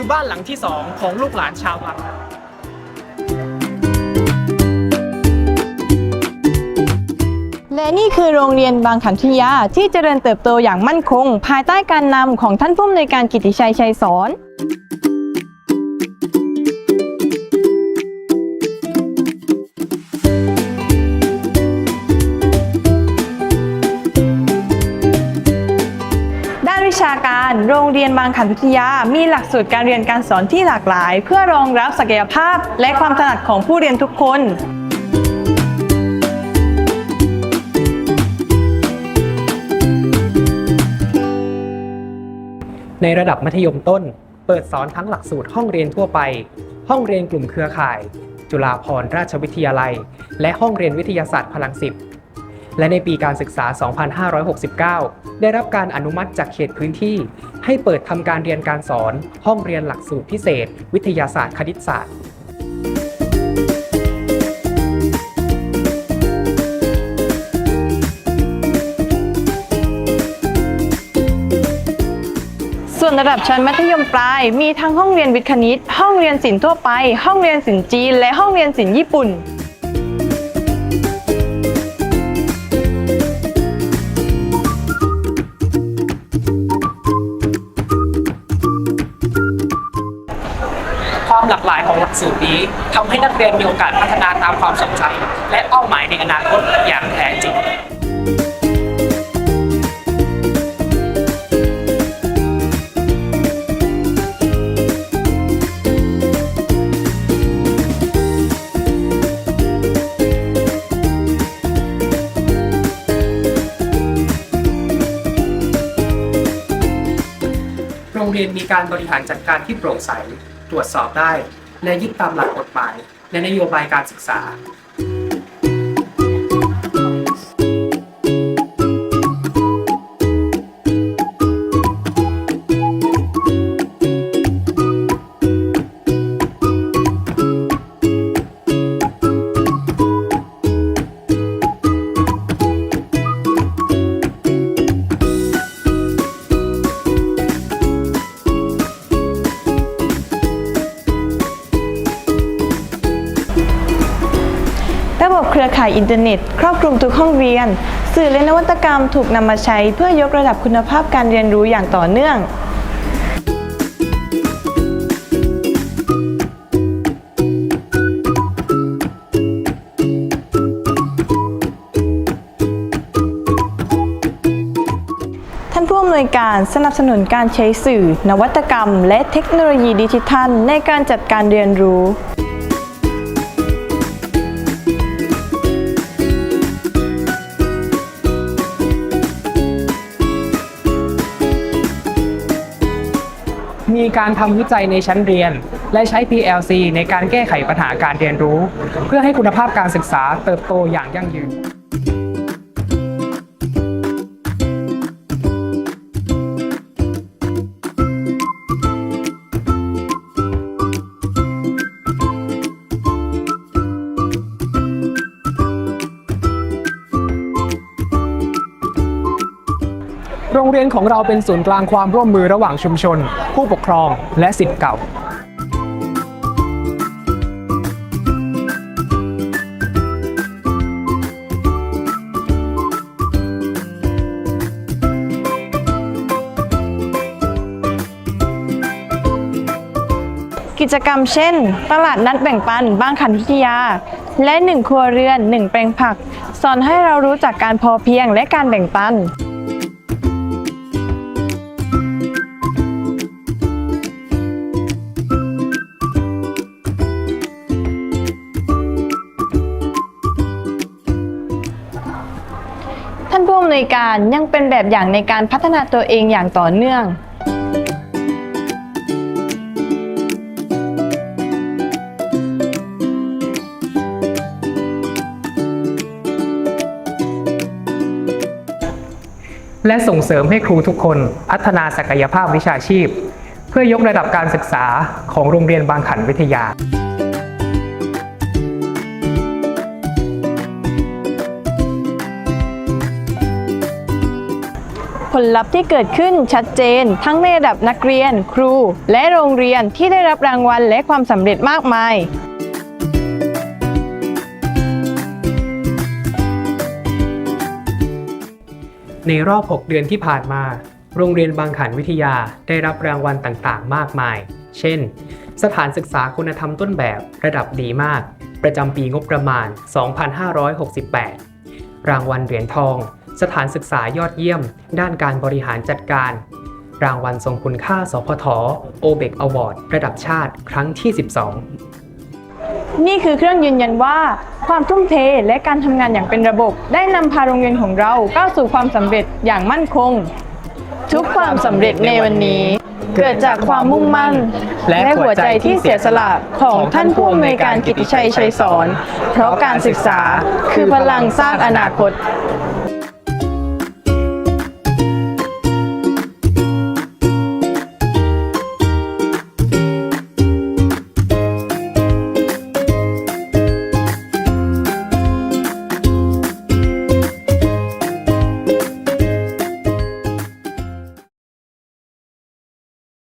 ือบ้านหลังที่ 2 ของลูกหลานชาวบังและนี่คือโรงเรียนบางขันทิยาที่เจริญเติบโตอย่างมั่นคง ภายใต้การนำของท่านผู้อำนวยการกิติชัยชัยสอน ชาการ โรงเรียนบางขันวิทยา มีหลักสูตรการเรียนการสอนที่หลากหลาย เพื่อรองรับศักยภาพ และความถนัดของผู้เรียนทุกคนในระดับมัธยมต้น เปิดสอนทั้งหลักสูตรห้องเรียนทั่วไป ห้องเรียนกลุ่มเครือข่าย จุฬาภรณราชวิทยาลัย และห้องเรียนวิทยาศาสตร์พลังสิบ และในปีการศึกษา 2569 ได้รับการอนุมัติจากเขตพื้นที่ ให้เปิดทำการเรียนการสอน ห้องเรียนหลักสูตรพิเศษ วิทยาศาสตร์คณิตศาสตร์ส่วนระดับชั้นมัธยมปลาย มีทั้งห้องเรียนวิทย์คณิต ห้องเรียนศิลป์ทั่วไป ห้องเรียนศิลป์จีน และห้องเรียนศิลป์ญี่ปุ่น หลากหลายของหลักสูตรนี้ทำให้นักเรียนมีโอกาสพัฒนาตามความสนใจ และเป้าหมายในอนาคตอย่างแท้จริงโรงเรียนมีการบริหารจัดการที่โปร่งใส ตรวจสอบได้ และยึดตามหลักกฎหมายและนโยบายการศึกษา เครือข่ายอินเทอร์เน็ต ครอบคลุมทุกห้องเรียน สื่อและนวัตกรรมถูกนำมาใช้เพื่อยกระดับคุณภาพการเรียนรู้อย่างต่อเนื่องท่านผู้อำนวยการสนับสนุนการใช้สื่อ นวัตกรรม และเทคโนโลยีดิจิทัล ในการจัดการเรียนรู้ มีการทำวิจัยในชั้นเรียน และใช้ PLC ในการแก้ไขปัญหาการเรียนรู้ เพื่อให้คุณภาพการศึกษาเติบโตอย่างยั่งยืน รงเรียนของเราเป็นศูนย์กลางความร่วมมือระหว่างชุมชน ผู้ปกครองและสิทธิ์เก่ากิจกรรมเช่น ตลาดนัดแบ่งปันบ้างขันวิทยา และหนึ่งครัวเรือนหนึ่งแปลงผัก สอนให้เรารู้จักการพอเพียงและการแบ่งปัน ผู้อำนวยการยังเป็นแบบอย่างในการพัฒนาตัวเองอย่างต่อเนื่อง และส่งเสริมให้ครูทุกคนพัฒนาศักยภาพวิชาชีพ เพื่อยกระดับการศึกษาของโรงเรียนบางขันวิทยา ลลัพธ์ที่เกิดขึ้นชัดเจน ทั้งในระดับนักเรียน ครู และโรงเรียนที่ได้รับรางวัลและความสำเร็จมากมายในรอบ 6 เดือนที่ผ่านมา โรงเรียนบางขันวิทยาได้รับรางวัลต่างๆ มากมาย เช่น สถานศึกษาคุณธรรมต้นแบบระดับดีมาก ประจำปีงบประมาณ 2568 รางวัลเหรียญทอง สถานศึกษายอดเยี่ยม ด้านการบริหารจัดการ รางวัลทรงคุณค่า สพทโอเบกอวอร์ดระดับชาติครั้งที่ 12นี่คือเครื่องยืนยันว่า ความทุ่มเทและการทำงานอย่างเป็นระบบ ได้นำพาโรงเรียนของเราก้าวสู่ความสำเร็จอย่างมั่นคง ทุกความสำเร็จในวันนี้ เกิดจากความมุ่งมั่น และหัวใจที่เสียสละของท่านผู้อำนวยการกิติชัยชัยสอน เพราะการศึกษาคือพลังสร้างอนาคต